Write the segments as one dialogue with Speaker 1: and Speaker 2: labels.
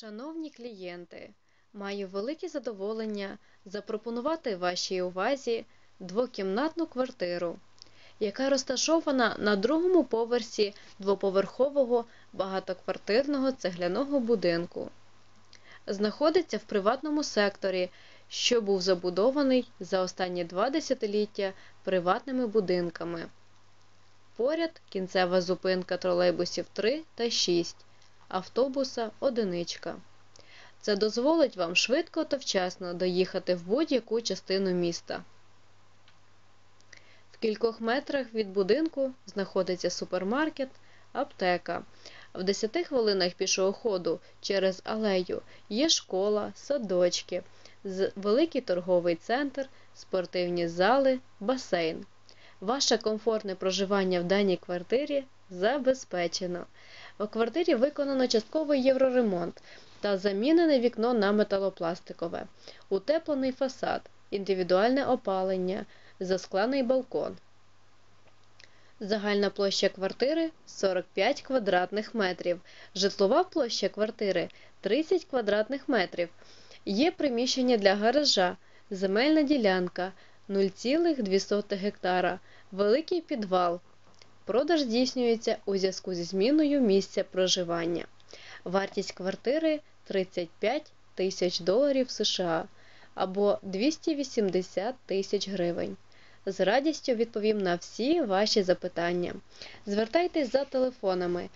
Speaker 1: Шановні клієнти, маю велике задоволення запропонувати вашій увазі двокімнатну квартиру, яка розташована на другому поверсі двоповерхового багатоквартирного цегляного будинку. Знаходиться в приватному секторі, що був забудований за останні два десятиліття приватними будинками. Поряд кінцева зупинка тролейбусів 3 та 6, автобуса одиничка. Це дозволить вам швидко та вчасно доїхати в будь-яку частину міста. В кількох метрах від будинку знаходиться супермаркет, аптека. В 10 хвилинах пішого ходу через алею є школа, садочки, великий торговий центр, спортивні зали, басейн. Ваше комфортне проживання в даній квартирі забезпечено. У квартирі виконано частковий євроремонт та замінене вікно на металопластикове, утеплений фасад, індивідуальне опалення, засклений балкон. Загальна площа квартири 45 квадратних метрів. Житлова площа квартири 30 квадратних метрів. Є приміщення для гаража, земельна ділянка 0,2 гектара, великий підвал. Продаж здійснюється у зв'язку зі зміною місця проживання. Вартість квартири 35 тисяч доларів США або 280 тисяч гривень. З радістю відповім на всі ваші запитання. Звертайтесь за телефонами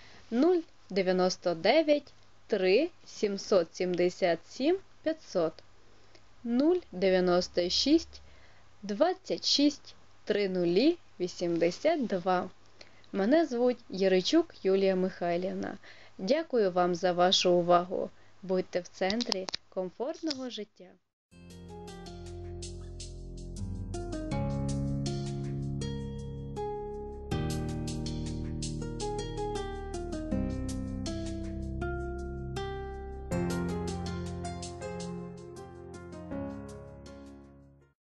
Speaker 1: 099 3 777 500 096 26 30 82. Мене звуть Яричук Юлія Михайлівна. Дякую вам за вашу увагу. Будьте в центрі комфортного життя.